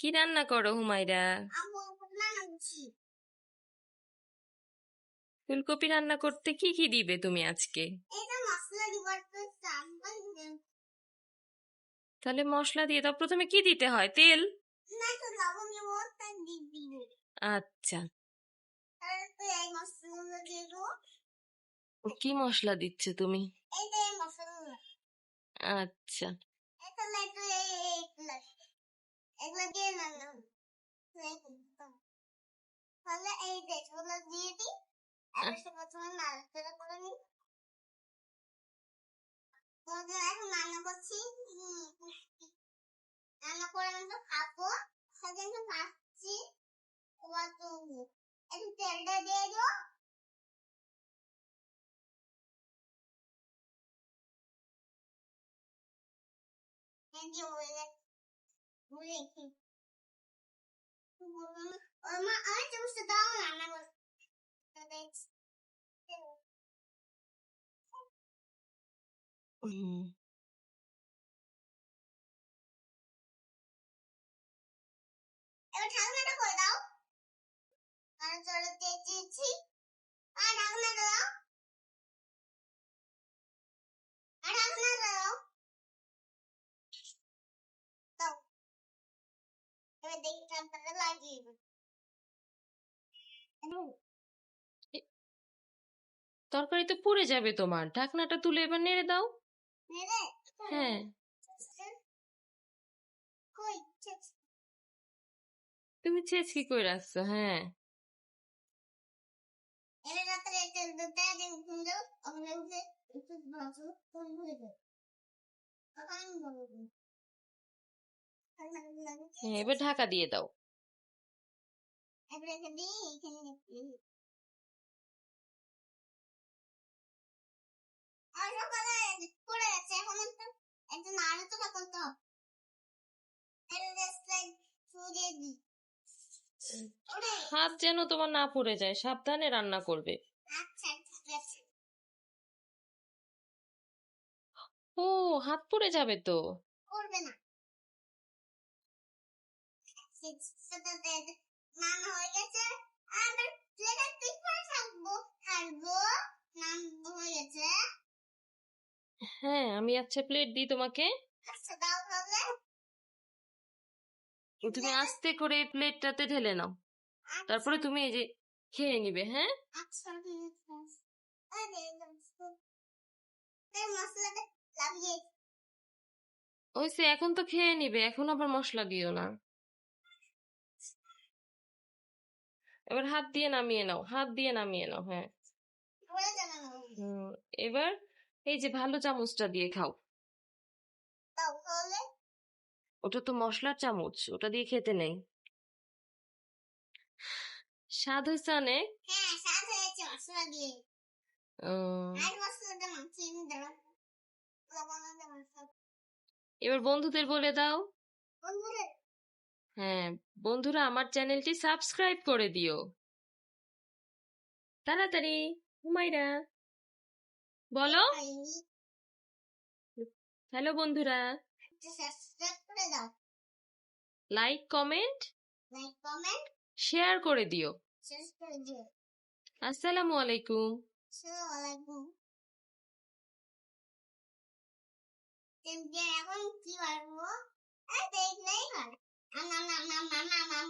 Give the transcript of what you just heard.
কি রান্না করো হুমাইরা ফুলকপি রান্না করতে কি কি দিবে তুমি আজকে? তাহলে মশলা দিয়ে দাও। প্রথমে কি দিতে হয়? তেল? আচ্ছা। কি মশলা দিচ্ছ তুমি? আচ্ছা এটা না তো এই এইগুলো এগুলো দিয়ে না না তাহলে এই দেশগুলো দিয়ে দিই সে প্রথমে নাড়াচাড়া করে নিই তোমাদের এখন রান্না করছি রান্না করে আমি তো খাব সেজন্য খাচ্ছি একটু তেলটা দিয়ে দিও মুড়ি কি ওর মা আরে চামচটা দাও না রান্না করতে ঢাকনাটা করে দাও আর চলো দিয়েছি আর ঢাকনাটা দাও আর ঢাকনাটা দাও দাও লাগিয়ে তরকারি তো পুড়ে যাবে তোমার। ঢাকনাটা তুলে এবার নেড়ে দাও। হ্যাঁ। তুমি ছেঁচকি করে রাখছো? হ্যাঁ। তখন হ্যাঁ এবার ঢাকা দিয়ে দাও। হাত যেন তোমার না পুড়ে যায়, সাবধানে রান্না করবে। ও, হাত পুড়ে যাবে তো? করবে না। নাম হয়ে গেছে আর প্লেটে থাকব নাম হয়ে গেছে হ্যাঁ আমি আচ্ছা প্লেট দিই তোমাকে। আচ্ছা দাও তাহলে তুমি আস্তে করে প্লেটটাতে ঢেলে নাও। তারপরে তুমি এই যে খেয়ে নিবে হ্যাঁ? ওই ওইসে এখন তো খেয়ে নিবে এখন আবার মশলা দিও না। এবার হাত দিয়ে নামিয়ে নাও, হাত দিয়ে নামিয়ে নাও হ্যাঁ। এবার এই যে ভালো চামচটা দিয়ে খাও। ওটা তো মশলার চামচ, ওটা দিয়ে খেতে নেই। স্বাদ হয়েছে অনেক? এবার বন্ধুদের বলে দাও। হ্যাঁ বন্ধুরা আমার চ্যানেলটি সাবস্ক্রাইব করে দিও। তাড়াতাড়ি হুমাইরা বলো। হ্যালো বন্ধুরা। লাইক কমেন্ট শেয়ার করে দিও। আসসালামু আলাইকুম। এখন কি এই দেখলেই হয় না না না না না না